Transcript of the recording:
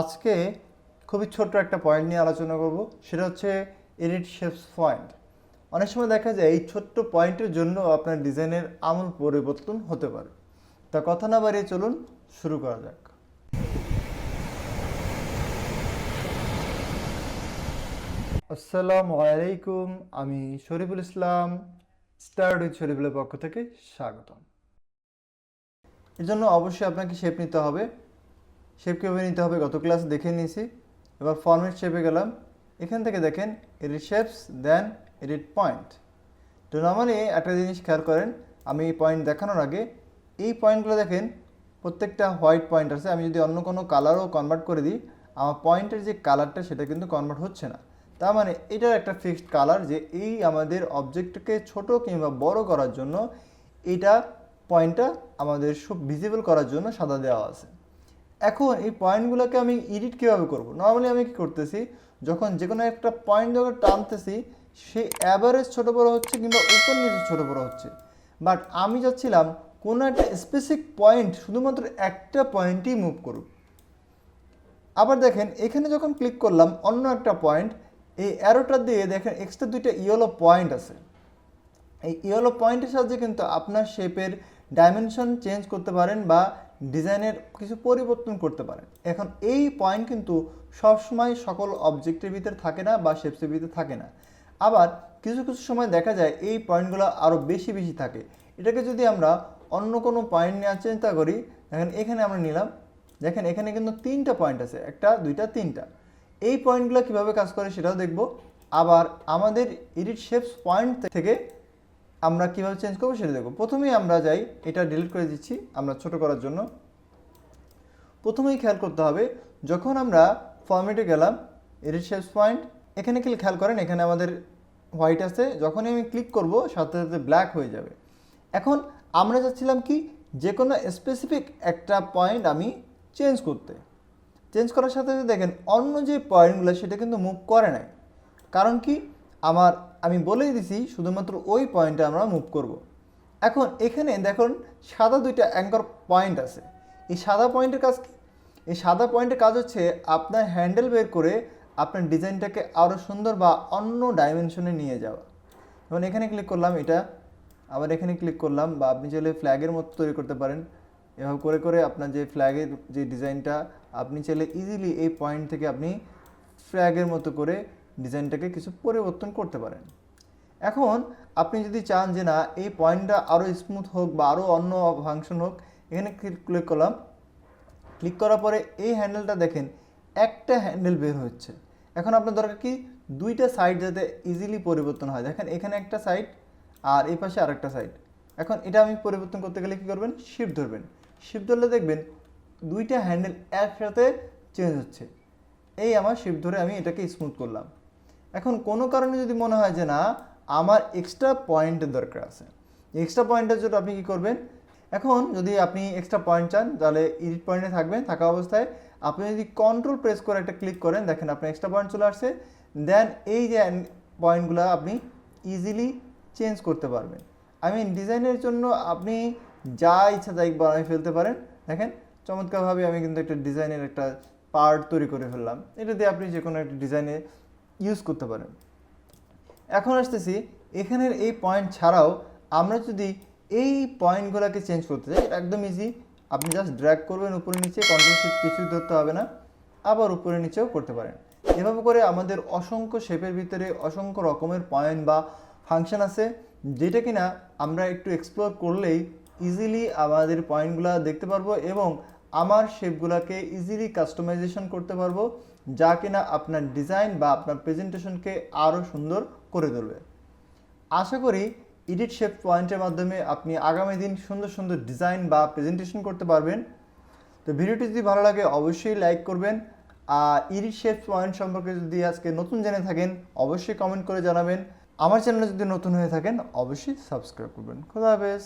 আজকে খুবই ছোট্ট একটা পয়েন্ট নিয়ে আলোচনা করব, সেটা হচ্ছে এডিট শেপস পয়েন্ট অনেক সময় দেখা যায় এই ছোট্ট পয়েন্টের জন্য আপনার ডিজাইনের আমূল পরিবর্তন হতে পারে। তা কথা না বাড়িয়ে চলুন শুরু করা যাক। আসসালামু আলাইকুম, আমি শরীফুল ইসলাম স্টার্ট উইথ শরীফুলের পক্ষ থেকে স্বাগতম। এর জন্য অবশ্যই আপনাকে শেপ নিতে হবে। শেপ কীভাবে নিতে হবে, গত ক্লাস দেখে নিয়েছি। এবার ফর্মেট শেপে গেলাম। এখান থেকে দেখেন edit shapes then edit point তো নর্মালি একটা জিনিস খেয়াল করেন, আমি এই পয়েন্ট দেখানোর আগে, এই পয়েন্টগুলো দেখেন, প্রত্যেকটা হোয়াইট পয়েন্ট আছে। আমি যদি অন্য কোনো কালারও কনভার্ট করে দিই, আমার পয়েন্টের যে কালারটা সেটা কিন্তু কনভার্ট হচ্ছে না। তার মানে এটার একটা ফিক্সড কালার যে এই আমাদের অবজেক্টকে ছোট কিংবা বড় করার জন্য, এটা পয়েন্টটা আমাদের সব ভিজিবল করার জন্য সাদা দেওয়া আছে। এখন এই পয়েন্টগুলোকে আমি এডিট কীভাবে করব? নর্মালি আমি কী করতেছি, যখন যে কোনো একটা পয়েন্ট যখন টানতেছি, সে অ্যাভারেজ ছোটো বড়ো হচ্ছে কিংবা উপর নিচে ছোটো বড়ো হচ্ছে। বাট আমি চাচ্ছিলাম কোনো একটা স্পেসিফিক পয়েন্ট শুধুমাত্র একটা পয়েন্টই মুভ করুক। আবার দেখেন, এখানে যখন ক্লিক করলাম অন্য একটা পয়েন্ট এই অ্যারোটা দিয়ে দেখেন এক্সট্রা দুইটা ইয়েলো পয়েন্ট আছে। এই ইয়েলো পয়েন্টের সাহায্যে কিন্তু আপনার শেপের ডাইমেনশন চেঞ্জ করতে পারেন বা ডিজাইনের কিছু পরিবর্তন করতে পারেন। এখন এই পয়েন্ট কিন্তু সবসময় সকল অবজেক্টের ভিতরে থাকে না বা শেপসের ভিতরে থাকে না। আবার কিছু কিছু সময় দেখা যায় এই পয়েন্টগুলো আরও বেশি বেশি থাকে। এটাকে যদি আমরা অন্য কোনো পয়েন্ট নেওয়ার চিন্তা করি, দেখেন এখানে আমরা নিলাম। দেখেন এখানে কিন্তু তিনটা পয়েন্ট আছে, একটা, দুইটা, তিনটা। এই পয়েন্টগুলো কীভাবে কাজ করে সেটাও দেখব। আবার আমাদের এডিট শেপস পয়েন্ট থেকে আমরা কীভাবে চেঞ্জ করব সেটা দেখব। প্রথমেই আমরা যাই, এটা ডিলিট করে দিচ্ছি, আমরা ছোট করার জন্য। প্রথমেই খেয়াল করতে হবে, যখন আমরা ফর্মেটে গেলাম এডিট শেপস পয়েন্ট এখানে কি খেয়াল করেন, এখানে আমাদের হোয়াইট আছে, যখনই আমি ক্লিক করব, সাথে সাথে ব্ল্যাক হয়ে যাবে। এখন আমরা চাচ্ছিলাম কি, যে কোনো স্পেসিফিক একটা পয়েন্ট আমি চেঞ্জ করতে। চেঞ্জ করার সাথে সাথে দেখেন, অন্য যে পয়েন্টগুলো সেটা কিন্তু মুভ করে নাই। কারণ কি, আমার আমি বলেই দিছি, শুধুমাত্র ওই পয়েন্টে আমরা মুভ করব। এখন এখানে দেখুন, সাদা দুইটা অ্যাঙ্কর পয়েন্ট আছে। এই সাদা পয়েন্টের কাজ কি? এই সাদা পয়েন্টের কাজ হচ্ছে আপনার হ্যান্ডেল বের করে আপনার ডিজাইনটাকে আরও সুন্দর বা অন্য ডাইমেনশনে নিয়ে যাওয়া। যেমন এখানে ক্লিক করলাম এটা, আবার এখানে ক্লিক করলাম বা আপনি চাইলে ফ্ল্যাগের মতো তৈরি করতে পারেন। এভাবে করে করে আপনার যে ফ্ল্যাগের যে ডিজাইনটা, আপনি চাইলে ইজিলি এই পয়েন্ট থেকে আপনি ফ্ল্যাগের মতো করে ডিজাইনটাকে কিছু পরিবর্তন করতে পারেন। এখন আপনি যদি চান যে না, এই পয়েন্টটা আরও স্মুথ হোক বা আরও অন্য ফাংশন হোক, এখানে ক্লিক করলাম। ক্লিক করার পরে এই হ্যান্ডেলটা দেখেন, একটা হ্যান্ডেল বের হচ্ছে। এখন আপনার দরকার কি? দুইটা সাইড যাতে ইজিলি পরিবর্তন হয়। দেখেন, এখানে একটা সাইড আর এই পাশে আরেকটা সাইড এখন এটা আমি পরিবর্তন করতে গেলে কী করবেন? শিফট ধরবেন। শিফট ধরলে দেখবেন দুইটা হ্যান্ডেল একসাথে চেঞ্জ হচ্ছে। এই আমার শিফট ধরে আমি এটাকে স্মুথ করলাম। এখন কোনো কারণে যদি মনে হয় যে না, আমার এক্সট্রা পয়েন্টের দরকার আছে। এক্সট্রা পয়েন্টের জন্য আপনি কী করবেন? এখন যদি আপনি এক্সট্রা পয়েন্ট চান, তাহলে এডিট পয়েন্টে থাকবেন, থাকা অবস্থায়। আপনি যদি কন্ট্রোল প্রেস করে একটা ক্লিক করেন, দেখেন আপনার এক্সট্রা পয়েন্ট চলে আসছে। দেন এই যে পয়েন্টগুলো আপনি ইজিলি চেঞ্জ করতে পারবেন। আই মিন ডিজাইনের জন্য আপনি যা ইচ্ছা তাই বানিয়ে ফেলতে পারেন। দেখেন, চমৎকারভাবে আমি কিন্তু একটা ডিজাইনের একটা পার্ট তৈরি করে ফেললাম। এটা দিয়ে আপনি যে কোনো একটা ডিজাইনে ইউজ করতে পারেন। এখন আসতেছি, এখানের এই পয়েন্ট ছাড়াও আমরা যদি এই পয়েন্টগুলোকে চেঞ্জ করতে চাই, একদম ইজি আপনি জাস্ট ড্র্যাগ করবেন উপরে নিচে কন্ট্রোল শিট কিছুই ধরতে হবে না, আবার উপরে নিচেও করতে পারেন। এভাবে করে আমাদের অসংখ্য শেপের ভিতরে অসংখ্য রকমের পয়েন্ট বা ফাংশন আছে, যেটা কিনা আমরা একটু এক্সপ্লোর করলেই ইজিলি আমাদের পয়েন্টগুলো দেখতে পারব এবং আমার শেপগুলোকে ইজিলি কাস্টমাইজেশন করতে পারব, যা কিনা আপনার ডিজাইন বা আপনার প্রেজেন্টেশনকে আরও সুন্দর করে তুলবে। আশা করি এডিট শেপ পয়েন্টের মাধ্যমে আপনি আগামী দিন সুন্দর সুন্দর ডিজাইন বা প্রেজেন্টেশন করতে পারবেন। তো ভিডিওটি যদি ভালো লাগে, অবশ্যই লাইক করবেন। আর ইডিট শেপ পয়েন্ট সম্পর্কে যদি আজকে নতুন জেনে থাকেন, অবশ্যই কমেন্ট করে জানাবেন। আমার চ্যানেলে যদি নতুন হয়ে থাকেন, অবশ্যই সাবস্ক্রাইব করবেন। খোদা হাফেজ।